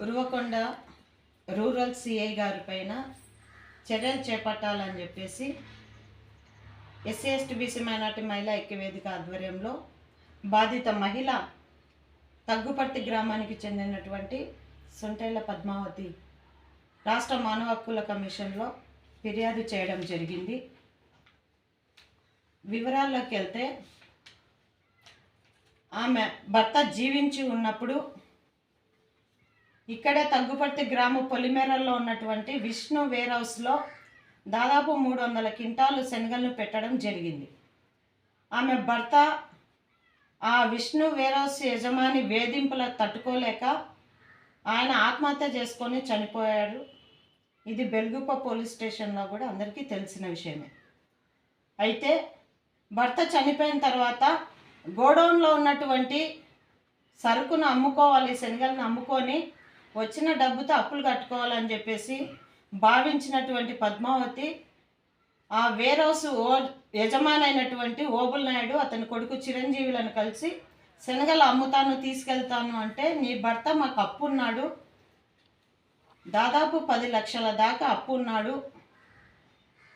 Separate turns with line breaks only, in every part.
Uravakonda rural CI గారి పైన చర్యలు చేపట్టాలని చెప్పేసి ఎస్సీ ఎస్టీ బీసీ మైనార్టీ మహిళా ఐక్యవేదిక ఆధ్వర్యంలో బాధిత మహిళ తగ్గుపర్తి గ్రామానికి చెందినటువంటి సొంటేళ్ళ పద్మావతి రాష్ట్ర మానవ హక్కుల కమిషన్లో ఫిర్యాదు చేయడం జరిగింది. వివరాల్లోకి వెళ్తే ఆమె భర్త జీవించి ఉన్నప్పుడు ఇక్కడే తగ్గుపర్తి గ్రామ పొలిమేరల్లో ఉన్నటువంటి విష్ణు వేర్ హౌస్లో దాదాపు మూడు వందల క్వింటాలు శనగలను పెట్టడం జరిగింది. ఆమె భర్త ఆ విష్ణు వేర్ హౌస్ యజమాని వేధింపులకు తట్టుకోలేక ఆయన ఆత్మహత్య చేసుకొని చనిపోయాడు. ఇది బెల్గుప్ప పోలీస్ స్టేషన్లో కూడా అందరికీ తెలిసిన విషయమే. అయితే భర్త చనిపోయిన తర్వాత గోడౌన్లో ఉన్నటువంటి సరుకును అమ్ముకోవాలి శనగలను అమ్ముకొని వచ్చిన డబ్బుతో అప్పులు కట్టుకోవాలని చెప్పేసి భావించినటువంటి పద్మావతి ఆ వేర్ హౌస్ ఓ యజమాని అయినటువంటి ఓబుల్ నాయుడు అతని కొడుకు చిరంజీవులను కలిసి శనగలు అమ్ముతాను తీసుకెళ్తాను అంటే నీ భర్త మాకు అప్పు ఉన్నాడు దాదాపు పది లక్షల దాకా అప్పు ఉన్నాడు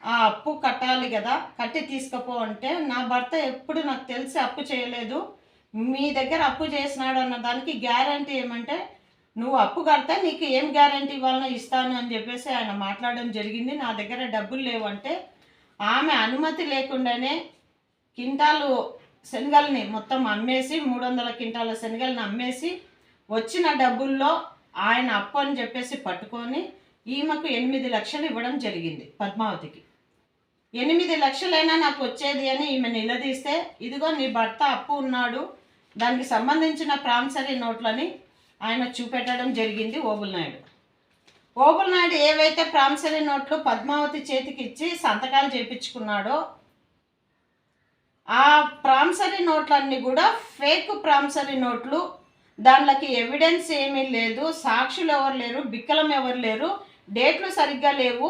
ఆ అప్పు కట్టాలి కదా కట్టి తీసుకపో అంటే నా భర్త ఎప్పుడు నాకు తెలిసి అప్పు చేయలేదు. మీ దగ్గర అప్పు చేసినాడు అన్న దానికి గ్యారంటీ ఏమంటే నువ్వు అప్పు కడతా నీకు ఏం గ్యారంటీ ఇవ్వాలనో ఇస్తాను అని చెప్పేసి ఆయన మాట్లాడడం జరిగింది. నా దగ్గర డబ్బులు లేవంటే ఆమె అనుమతి లేకుండానే కింటాలు శనగల్ని మొత్తం అమ్మేసి మూడు వందల క్వింటాల శనగల్ని అమ్మేసి వచ్చిన డబ్బుల్లో ఆయన అప్పు అని చెప్పేసి పట్టుకొని ఈమెకు ఎనిమిది లక్షలు ఇవ్వడం జరిగింది పద్మావతికి. ఎనిమిది లక్షలైనా నాకు వచ్చేది అని ఈమె నిలదీస్తే ఇదిగో నీ భర్త అప్పు ఉన్నాడు దానికి సంబంధించిన ప్రామిసరీ నోట్లని ఆయన చూపెట్టడం జరిగింది ఓబుల్ నాయుడు. ఓబుల్ నాయుడు ఏవైతే ప్రామిసరీ నోట్లు పద్మావతి చేతికి ఇచ్చి సంతకాలు చేయించుకున్నాడో ఆ ప్రామిసరీ నోట్లన్నీ కూడా ఫేక్ ప్రామిసరీ నోట్లు. దాంట్లోకి ఎవిడెన్స్ ఏమీ లేదు సాక్షులు ఎవరు లేరు బిక్కలం ఎవరు లేరు డేట్లు సరిగ్గా లేవు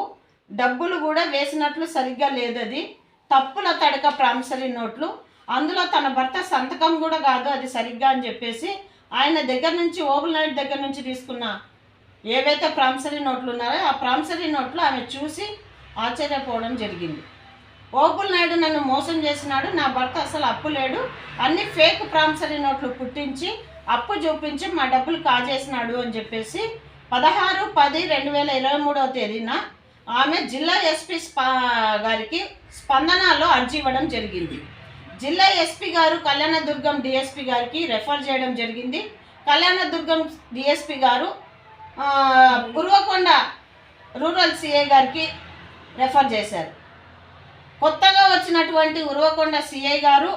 డబ్బులు కూడా వేసినట్లు సరిగ్గా లేదు అది. తప్పుల తడక ప్రామిసరీ నోట్లు. అందులో తన భర్త సంతకం కూడా కాదు అది సరిగ్గా అని చెప్పేసి ఆయన దగ్గర నుంచి ఓబుల్ నాయుడు దగ్గర నుంచి తీసుకున్న ఏవైతే ప్రామిసరీ నోట్లు ఉన్నారో ఆ ప్రామిసరీ నోట్లు ఆమె చూసి ఆశ్చర్యపోవడం జరిగింది. ఓబుల్ నాయుడు నన్ను మోసం చేసినాడు నా భర్త అసలు అప్పు లేడు. అన్ని ఫేక్ ప్రామిసరీ నోట్లు పుట్టించి అప్పు చూపించి మా డబ్బులు కాజేసినాడు అని చెప్పేసి పదహారు పది రెండు వేల ఇరవై మూడవ తేదీన ఆమె జిల్లా ఎస్పీ స్పా గారికి స్పందనలో అర్జీ ఇవ్వడం జరిగింది. జిల్లా ఎస్పీ గారు కళ్యాణదుర్గం డిఎస్పీ గారికి రెఫర్ చేయడం జరిగింది. కళ్యాణదుర్గం డిఎస్పీ గారు ఆ, గురువకొండ రూరల్ సిఏ గారికి రెఫర్ చేశారు. కొత్తగా వచ్చినటువంటి ఉరవకొండ సిఐ గారు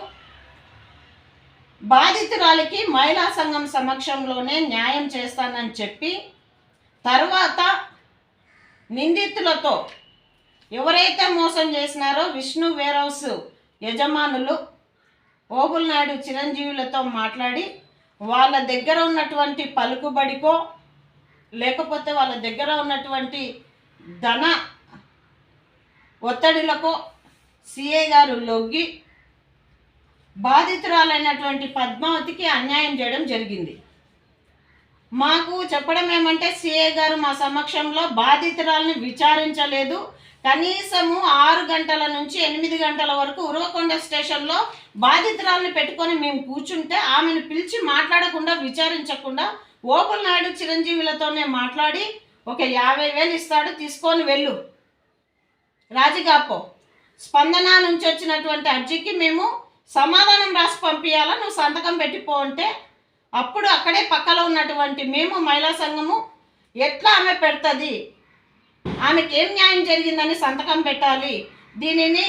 బాధితురాలికి మహిళా సంఘం సమక్షంలోనే న్యాయం చేస్తానని చెప్పి తర్వాత నిందితులతో ఎవరైతే మోసం చేసినారో విష్ణు వేర్ హౌస్ యజమానులు ఓబుల్ నాయుడు చిరంజీవులతో మాట్లాడి వాళ్ళ దగ్గర ఉన్నటువంటి పలుకుబడికో లేకపోతే వాళ్ళ దగ్గర ఉన్నటువంటి ధన ఒత్తిడిలకో సిఏ గారు లొగ్గి బాధితురాలైనటువంటి పద్మావతికి అన్యాయం చేయడం జరిగింది. మాకు చెప్పడం ఏమంటే సిఏ గారు మా సమక్షంలో బాధితురాల్ని విచారించలేదు. కనీసము ఆరు గంటల నుంచి ఎనిమిది గంటల వరకు ఉరవకొండ స్టేషన్లో బాధితురాల్ని పెట్టుకొని మేము కూర్చుంటే ఆమెను పిలిచి మాట్లాడకుండా విచారించకుండా ఓపుల్ నాయుడు చిరంజీవులతోనే మాట్లాడి ఒక యాభై వేలు ఇస్తాడు తీసుకొని వెళ్ళు. రాజిగాపో. స్పందన నుంచి వచ్చినటువంటి అర్జీకి మేము సమాధానం రాసి పంపించాలా నువ్వు సంతకం పెట్టిపో అంటే అప్పుడు అక్కడే పక్కలో ఉన్నటువంటి మేము మహిళా సంఘము ఎట్లా ఆమె పెడుతుంది? ఆమెకి ఏం న్యాయం జరిగిందని సంతకం పెట్టాలి. దీనిని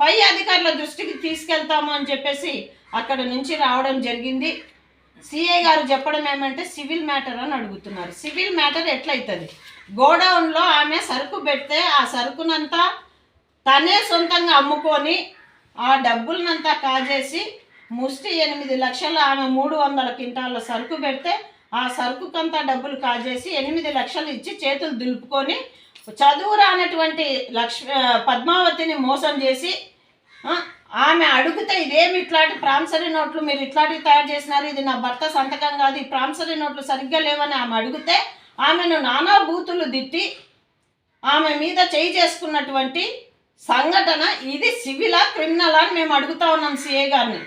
పై అధికారుల దృష్టికి తీసుకెళ్తాము అని చెప్పేసి అక్కడ నుంచి రావడం జరిగింది. సిఐ గారు చెప్పడం ఏమంటే సివిల్ మ్యాటర్ అని అడుగుతున్నారు. Civil matter ఎట్లయితుంది? గోడౌన్లో ఆమె సరుకు పెడితే ఆ సరుకునంతా తనే సొంతంగా అమ్ముకొని ఆ డబ్బులనంతా కాజేసి ముష్టి ఎనిమిది లక్షలు ఆమె మూడు వందల క్వింటాల సరుకు పెడితే ఆ సరుకుకంతా డబ్బులు కాజేసి ఎనిమిది లక్షలు ఇచ్చి చేతులు దులుపుకొని చదువు రానటువంటి లక్ష్మి పద్మావతిని మోసం చేసి ఆమె అడిగితే ఇదేమి ఇట్లాంటి ప్రామిసరీ నోట్లు మీరు ఇట్లాంటివి తయారు చేసినారు? ఇది నా భర్త సంతకం కాదు ఈ ప్రామిసరీ నోట్లు సరిగ్గా లేవని ఆమె అడిగితే ఆమెను నానా బూతులు దిట్టి ఆమె మీద చేయి చేసుకున్నటువంటి సంఘటన ఇది సివిలా క్రిమినల్ అని మేము అడుగుతా ఉన్నాం సిఏ గారిని.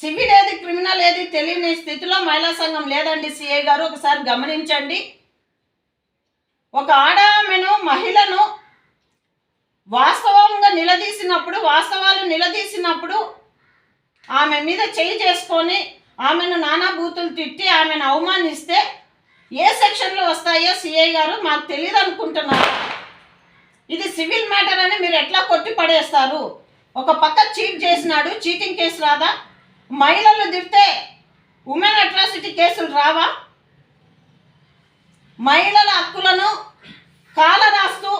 సివిల్ ఏది క్రిమినల్ ఏది తెలియని స్థితిలో మహిళా సంఘం లేదండి సిఏ గారు. ఒకసారి గమనించండి. ఒక ఆడ ఆమెను మహిళను వాస్తవంగా నిలదీసినప్పుడు వాస్తవాలు నిలదీసినప్పుడు ఆమె మీద చేయి చేసుకొని ఆమెను నానా బూతులు తిట్టి ఆమెను అవమానిస్తే ఏ సెక్షన్లో వస్తాయో సిఐ గారు మాకు తెలియదు అనుకుంటున్నారు. ఇది సివిల్ మ్యాటర్ అని మీరు ఎట్లా కొట్టి పడేస్తారు? ఒక పక్క చీట్ చేసినాడు చీటింగ్ కేసు రాదా? మహిళలు తిడితే ఉమెన్ అట్రాసిటీ కేసులు రావా? మహిళల హక్కులను కాల రాస్తూ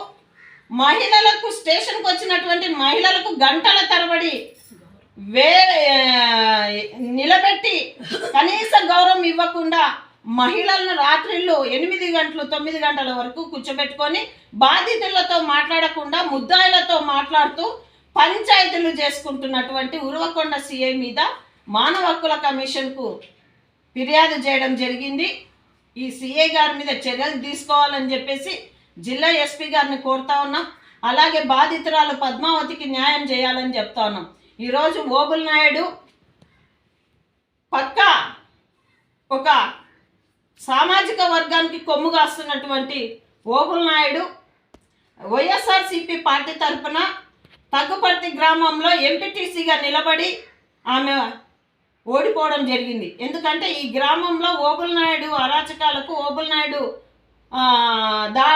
మహిళలకు స్టేషన్కి వచ్చినటువంటి మహిళలకు గంటల తరబడి వేరే నిలబెట్టి కనీస గౌరవం ఇవ్వకుండా మహిళలను రాత్రిళ్ళు ఎనిమిది గంటలు తొమ్మిది గంటల వరకు కూర్చోబెట్టుకొని బాధితులతో మాట్లాడకుండా ముద్దాయిలతో మాట్లాడుతూ పంచాయతీలు చేసుకుంటున్నటువంటి ఉరవకొండ సిఐ మీద మానవ హక్కుల కమిషన్కు ఫిర్యాదు చేయడం జరిగింది. ఈ సిఏ గారి మీద చర్యలు తీసుకోవాలని చెప్పేసి జిల్లా ఎస్పీ గారిని కోరుతా ఉన్నాం. అలాగే బాధితురాలు పద్మావతికి న్యాయం చేయాలని చెప్తా ఉన్నాం. ఈరోజు ఓబుల్ నాయుడు పక్క ఒక సామాజిక వర్గానికి కొమ్ము కాస్తున్నటువంటి ఓబుల్ నాయుడు వైఎస్ఆర్సిపి పార్టీ తరఫున తగ్గుపర్తి గ్రామంలో ఎంపీటీసీగా నిలబడి ఆమె ఓడిపోవడం జరిగింది. ఎందుకంటే ఈ గ్రామంలో ఓబుల్ నాయుడు అరాచకాలకు ఓబుల్ నాయుడు దా